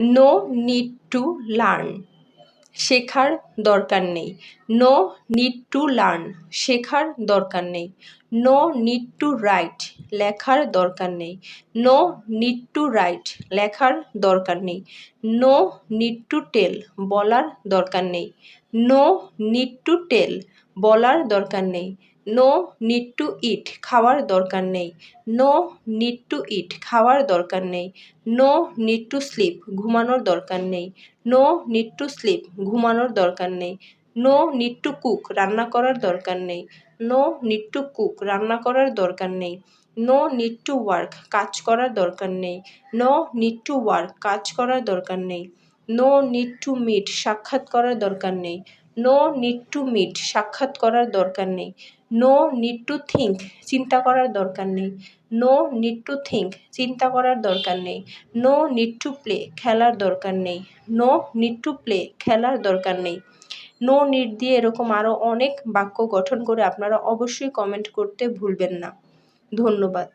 No need to learn শেখার দরকার নেই। নো নিড টু লার্ন শেখার দরকার নেই। নো নিড টু রাইট লেখার দরকার নেই। নো নিড টু রাইট লেখার দরকার নেই। নো নিড টু টেল বলার দরকার নেই। নো নিড টু টেল বলার দরকার নেই। নো নিড টু ইট খাওয়ার দরকার নেই। নো নিড টু ইট খাওয়ার দরকার নেই। নো নিড টু স্লিপ ঘুমানোর দরকার নেই। নো নিড টু স্লিপ ঘুমানোর দরকার নেই। নো নিড টু কুক রান্না করার দরকার নেই। নো নিড টু কুক রান্না করার দরকার নেই। নো নিড টু ওয়ার্ক কাজ করার দরকার নেই। নো নিড টু ওয়ার্ক কাজ করার দরকার নেই। নো নিড টু মিট সাক্ষাৎ করার দরকার নেই। নো নিড টু মিট সাক্ষাৎ করার দরকার নেই। নো নিড টু থিঙ্ক চিন্তা করার দরকার নেই। নো নিড টু থিঙ্ক চিন্তা করার দরকার নেই। নো নিড টু প্লে খেলার দরকার নেই। নো নিড টু প্লে খেলার দরকার নেই। নো নিড দিয়ে এরকম আরও অনেক বাক্য গঠন করে আপনারা অবশ্যই কমেন্ট করতে ভুলবেন না। ধন্যবাদ।